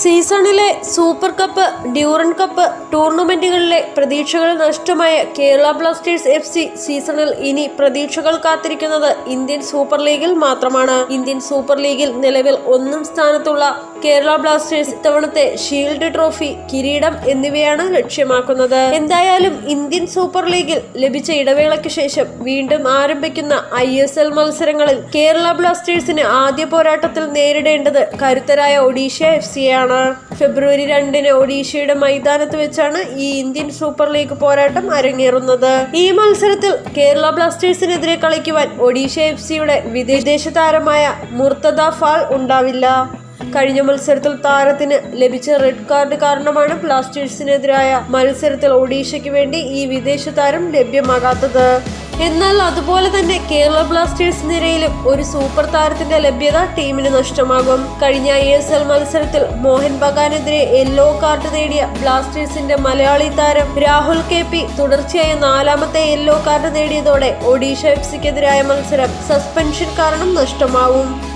സീസണിലെ super cup Durand cup ടൂർണമെന്റുകളിലെ പ്രതീക്ഷകൾ നഷ്ടമായ കേരള ബ്ലാസ്റ്റേഴ്സ് എഫ് സി സീസണിൽ ഇനി പ്രതീക്ഷകൾ കാത്തിരിക്കുന്നത് ഇന്ത്യൻ സൂപ്പർ ലീഗിൽ മാത്രമാണ്. ഇന്ത്യൻ സൂപ്പർ ലീഗിൽ നിലവിൽ ഒന്നും സ്ഥാനത്തുള്ള കേരള ബ്ലാസ്റ്റേഴ്സ് ഇത്തവണത്തെ ഷീൽഡ് ട്രോഫി കിരീടം എന്നിവയാണ് ലക്ഷ്യമാക്കുന്നത്. എന്തായാലും ഇന്ത്യൻ സൂപ്പർ ലീഗിൽ ലഭിച്ച ഇടവേളയ്ക്ക് ശേഷം വീണ്ടും ആരംഭിക്കുന്ന ഐ മത്സരങ്ങളിൽ കേരള ബ്ലാസ്റ്റേഴ്സിന് ആദ്യ പോരാട്ടത്തിൽ നേരിടേണ്ടത് കരുത്തരായ ഒഡീഷ എഫ് സിയാണ്. ഫെബ്രുവരി രണ്ടിന് ഒഡീഷയുടെ മൈതാനത്ത് വെച്ചാണ് ഈ ഇന്ത്യൻ സൂപ്പർ ലീഗ് പോരാട്ടം അരങ്ങേറുന്നത്. ഈ മത്സരത്തിൽ കേരള ബ്ലാസ്റ്റേഴ്സിനെതിരെ കളിക്കുവാൻ ഒഡീഷ എഫ് സിയുടെ വിദേശ താരമായ മുർത്തദ ഫാൾ ഉണ്ടാവില്ല. കഴിഞ്ഞ മത്സരത്തിൽ താരത്തിന് ലഭിച്ച റെഡ് കാർഡ് കാരണമാണ് ബ്ലാസ്റ്റേഴ്സിനെതിരായ മത്സരത്തിൽ ഒഡീഷയ്ക്ക് വേണ്ടി ഈ വിദേശ താരം ലഭ്യമാകാത്തത്. എന്നാൽ അതുപോലെ തന്നെ കേരള ബ്ലാസ്റ്റേഴ്സ് നിരയിലും ഒരു സൂപ്പർ താരത്തിന്റെ ലഭ്യത ടീമിന് നഷ്ടമാകും. കഴിഞ്ഞ ഐ എസ് എൽ മത്സരത്തിൽ മോഹൻ ബഗാനെതിരെ യെല്ലോ കാർഡ് നേടിയ ബ്ലാസ്റ്റേഴ്സിന്റെ മലയാളി താരം രാഹുൽ കെ പി തുടർച്ചയായ നാലാമത്തെ യെല്ലോ കാർഡ് നേടിയതോടെ ഒഡീഷ എഫ് സിക്കെതിരായ മത്സരം സസ്പെൻഷൻ കാരണം നഷ്ടമാവും.